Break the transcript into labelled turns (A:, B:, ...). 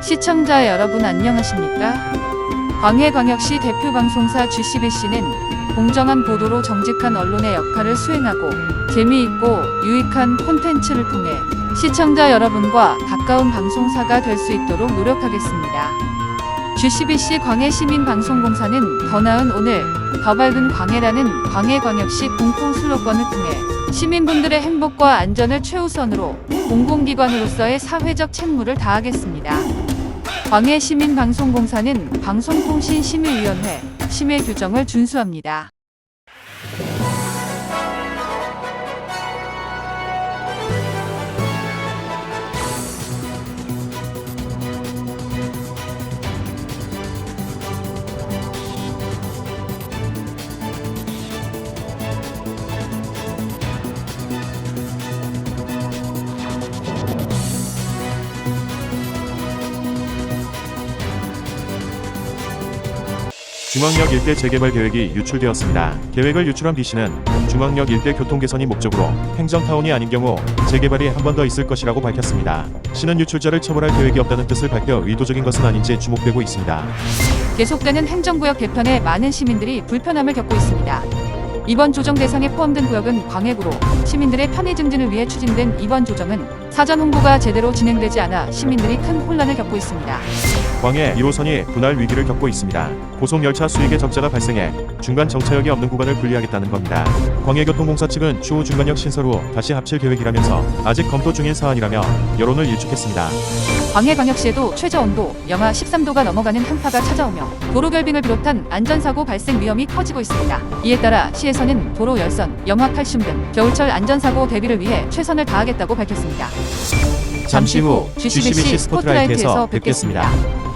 A: 시청자 여러분 안녕하십니까? 광해광역시 대표 방송사 GCBC는 공정한 보도로 정직한 언론의 역할을 수행하고 재미있고 유익한 콘텐츠를 통해 시청자 여러분과 가까운 방송사가 될 수 있도록 노력하겠습니다. GCBC 광해시민방송공사는 더 나은 오늘, 더 밝은 광해라는 광해광역시 공통 슬로건을 통해 시민분들의 행복과 안전을 최우선으로 공공기관으로서의 사회적 책무를 다하겠습니다. 광해 시민방송공사는 방송통신심의위원회 심의 규정을 준수합니다.
B: 중앙역 일대 재개발 계획이 유출되었습니다. 계획을 유출한 B씨는 중앙역 일대 교통 개선이 목적으로 행정타운이 아닌 경우 재개발이 한 번 더 있을 것이라고 밝혔습니다. 시는 유출자를 처벌할 계획이 없다는 뜻을 밝혀 의도적인 것은 아닌지 주목되고 있습니다.
A: 계속되는 행정구역 개편에 많은 시민들이 불편함을 겪고 있습니다. 이번 조정 대상에 포함된 구역은 광해구로 시민들의 편의 증진을 위해 추진된 이번 조정은 사전 홍보가 제대로 진행되지 않아 시민들이 큰 혼란을 겪고 있습니다.
B: 광해 1호선이 분할 위기를 겪고 있습니다. 고속열차 수익에 적자가 발생해 중간 정차역이 없는 구간을 분리하겠다는 겁니다. 광해교통공사 측은 추후 중간역 신설 후 다시 합칠 계획이라면서 아직 검토 중인 사안이라며 여론을 일축했습니다.
A: 광해광역시에도 최저 온도 영하 13도가 넘어가는 한파가 찾아오며 도로 결빙을 비롯한 안전사고 발생 위험이 커지고 있습니다. 이에 따라 시에서는 도로 열선, 영하 칼슘 등 겨울철 안전사고 대비를 위해 최선을 다하겠다고 밝혔습니다.
B: 잠시 후 GCBC 스포트라이트에서 뵙겠습니다.